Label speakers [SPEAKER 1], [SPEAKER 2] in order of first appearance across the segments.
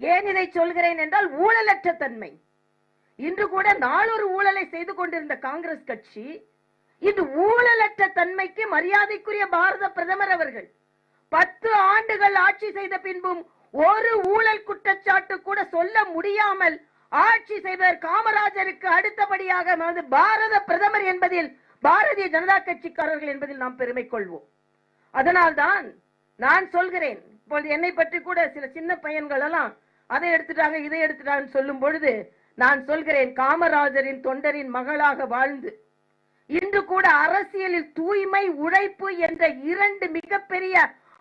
[SPEAKER 1] ஏன் இதை சொல்கிறேன் என்றால் ஊழலற்ற தன்மை. இன்று கூட நாளொரு ஊழலை செய்து கொண்டிருந்த காங்கிரஸ் கட்சி இன்று ஊழலற்ற தன்மைக்கு மரியாதைக்குரிய பாரத பிரதமர் அவர்கள் பத்து ஆண்டுகள் ஆட்சி செய்த பின்பும் ஒரு ஊழல் குற்றச்சாட்டு கூட சொல்ல முடியாமல் ஆட்சி செய்வர் காமராஜருக்கு அடுத்தபடியாக பாரத பிரதமர் என்பதில் பாரதிய ஜனதா கட்சிக்காரர்கள் என்பதில் நாம் பெருமை கொள்வோம். அதனால்தான் நான் சொல்கிறேன். இப்பொழுது என்னை பற்றி கூட சில சின்ன பையன்கள் எல்லாம் அதை எடுத்துட்டாங்க இதை எடுத்துட்டாங்கன்னு சொல்லும் பொழுது நான் சொல்கிறேன் காமராஜரின் தொண்டரின் மகளாக வாழ்ந்து இன்று கூட அரசியலில் தூய்மை உழைப்பு என்ற இரண்டு மிகப்பெரிய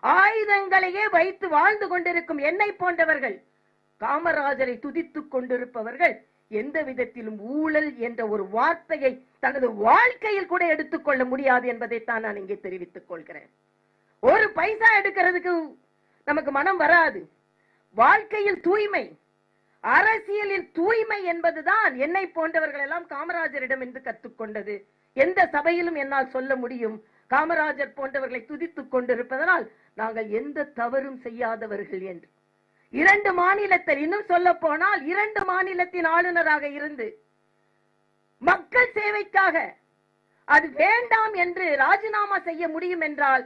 [SPEAKER 1] ஆயுதங்களையே வைத்து வாழ்ந்து கொண்டிருக்கும் என்னை போன்றவர்கள் காமராஜரை துதித்துக் கொண்டிருப்பவர்கள் எந்த விதத்திலும் ஊழல் என்ற ஒரு வார்த்தையை தனது வாழ்க்கையில் கூட எடுத்துக்கொள்ள முடியாது என்பதைத்தான் நான் இங்கே தெரிவித்துக் கொள்கிறேன். ஒரு பைசா எடுக்கிறதுக்கு நமக்கு மனம் வராது. வாழ்க்கையில் தூய்மை. அரசியலில் தூய்மை என்பதுதான் என்னை போன்றவர்கள் எல்லாம் காமராஜரிடம் என்று கற்றுக்கொண்டது. எந்த சபையிலும் என்னால் சொல்ல முடியும். காமராஜர் போன்றவர்களை துதித்துக் கொண்டிருப்பதனால் நாங்கள் எந்த தவறும் செய்யாதவர்கள் என்று. இரண்டு மாநிலத்தில் இன்னும் சொல்ல போனால் இரண்டு மாநிலத்தின் ஆளுநராக இருந்து மக்கள் சேவைக்காக அது வேண்டாம் என்று ராஜினாமா செய்ய முடியும் என்றால்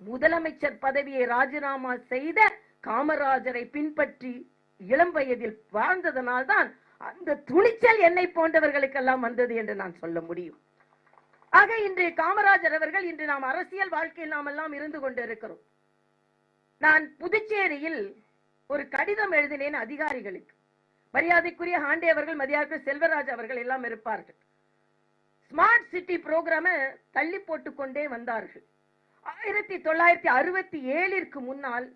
[SPEAKER 1] முதலமைச்சர் பதவியை ராஜினாமா செய்த காமராஜரை பின்பற்றி இளம் வயதில் வாழ்ந்ததனால்தான் அந்த துணிச்சல் என்னை போன்றவர்களுக்கெல்லாம் வந்தது என்று நான் சொல்ல முடியும். ஆக இன்று காமராஜர் அவர்கள் இன்று நாம் அரசியல் வாழ்க்கையில் நாம் எல்லாம் இருந்து கொண்டிருக்கிறோம். நான் புதுச்சேரியில் ஒரு கடிதம் எழுதினேன் அதிகாரிகளுக்கு. மரியாதைக்குரிய ஹாண்டே அவர்கள் மரியாதைக்குரிய செல்வராஜ் அவர்கள் எல்லாம் இருப்பார்கள். ஸ்மார்ட் சிட்டி புரோகிராம தள்ளி போட்டுக்கொண்டே வந்தார்கள். ஆயிரத்தி தொள்ளாயிரத்தி அறுபத்தி ஏழிற்கு முன்னால்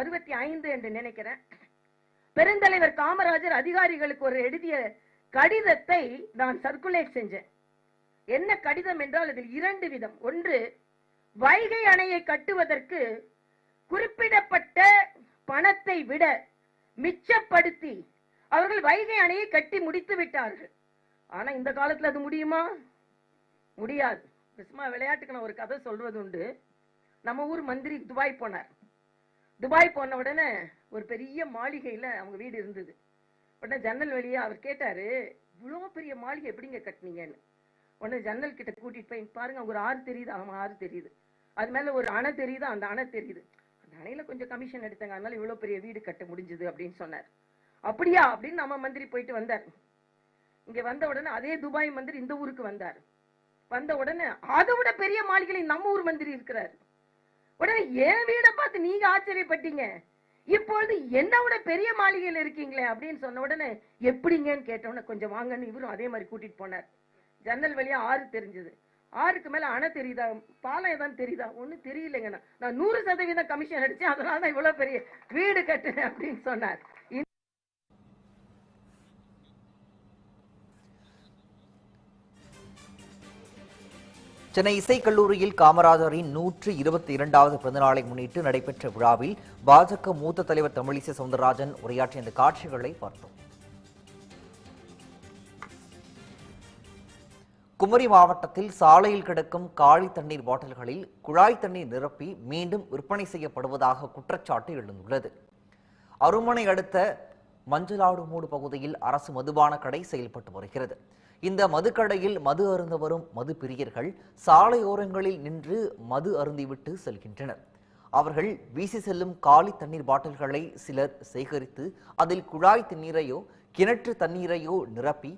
[SPEAKER 1] அறுபத்தி ஐந்து என்று நினைக்கிறேன். பெருந்தலைவர் காமராஜர் அதிகாரிகளுக்கு ஒரு எழுதிய கடிதத்தை நான் சர்க்குலேட் செஞ்சேன். என்ன கடிதம் என்றால் அதில் இரண்டு விதம். ஒன்று வைகை அணையை கட்டுவதற்கு குறிப்பிடப்பட்ட பணத்தை விட மிச்சப்படுத்தி அவர்கள் வைகை அணையை கட்டி முடித்து விட்டார்கள். ஆனா இந்த காலத்துல அது முடியுமா? முடியாது. சும்மா விளையாட்டுக்கு நான் ஒரு கதை சொல்றது உண்டு நம்ம ஊர் மந்திரி துபாய் போனார். துபாய் போன உடனே ஒரு பெரிய மாளிகையில் அவங்க வீடு இருந்தது. உடனே ஜன்னல் வழியா அவர் கேட்டார் இவ்வளோ பெரிய மாளிகை எப்படிங்க கட்டுனீங்கன்னு? உடனே ஜன்னல் கிட்ட கூட்டிகிட்டு போய் பாருங்க அவங்க ஒரு ஆறு தெரியுது. அவங்க ஆறு தெரியுது. அது மேலே ஒரு அணை தெரியுது அந்த அணை தெரியுது. அந்த அணையில் கொஞ்சம் கமிஷன் எடுத்தாங்க அதனால இவ்வளோ பெரிய வீடு கட்ட முடிஞ்சுது அப்படின்னு சொன்னார். அப்படியா? அப்படின்னு நம்ம மந்திரி போயிட்டு வந்தார். இங்கே வந்த உடனே அதே துபாய் மந்திரி இந்த ஊருக்கு வந்தார். வந்த உடனே அதை விட பெரிய மாளிகையில் நம்ம ஊர் மந்திரி இருக்கிறார். உடனே என் வீடை பார்த்து நீங்க ஆச்சரியப்பட்டீங்க. இப்பொழுது என்ன பெரிய மாளிகையில் இருக்கீங்களே அப்படின்னு சொன்ன உடனே எப்படிங்கன்னு கேட்ட உடனே கொஞ்சம் வாங்கன்னு இவரும் அதே மாதிரி கூட்டிட்டு போனார். ஜன்னல் வழியா ஆறு தெரிஞ்சது. ஆறுக்கு மேல அணை தெரியுதா? பாலம் ஏதாவது தெரியுதா? ஒன்றும் தெரியலைங்கண்ணா. நான். நூறு சதவீதம் கமிஷன் அடிச்சேன் அதனால தான் இவ்வளவு பெரிய வீடு கட்டுறேன் அப்படின்னு சொன்னார்.
[SPEAKER 2] சென்னை இசைக்கல்லூரியில் காமராஜரின் நூற்று இருபத்தி இரண்டாவது பிறந்தநாளை முன்னிட்டு நடைபெற்ற விழாவில் பாஜக மூத்த தலைவர் தமிழிசை சவுந்தரராஜன் உரையாற்றிய இந்த காட்சிகளை பார்த்தோம். குமரி மாவட்டத்தில் சாலையில் கிடக்கும் காலி தண்ணீர் பாட்டில்களில் குழாய் தண்ணீர் நிரப்பி மீண்டும் விற்பனை செய்யப்படுவதாக குற்றச்சாட்டு எழுந்துள்ளது. அருமனை அடுத்த மஞ்சளாடுமூடு பகுதியில் அரசு மதுபான கடை செயல்பட்டு வருகிறது. இந்த மதுக்கடையில் மது அருந்த வரும் மது பிரியர்கள் சாலையோரங்களில் நின்று மது அருந்திவிட்டு செல்கின்றனர். அவர்கள் வீசி செல்லும் காலி தண்ணீர் பாட்டில்களை சிலர் சேகரித்து அதில் குழாய் தண்ணீரையோ கிணற்று தண்ணீரையோ நிரப்பி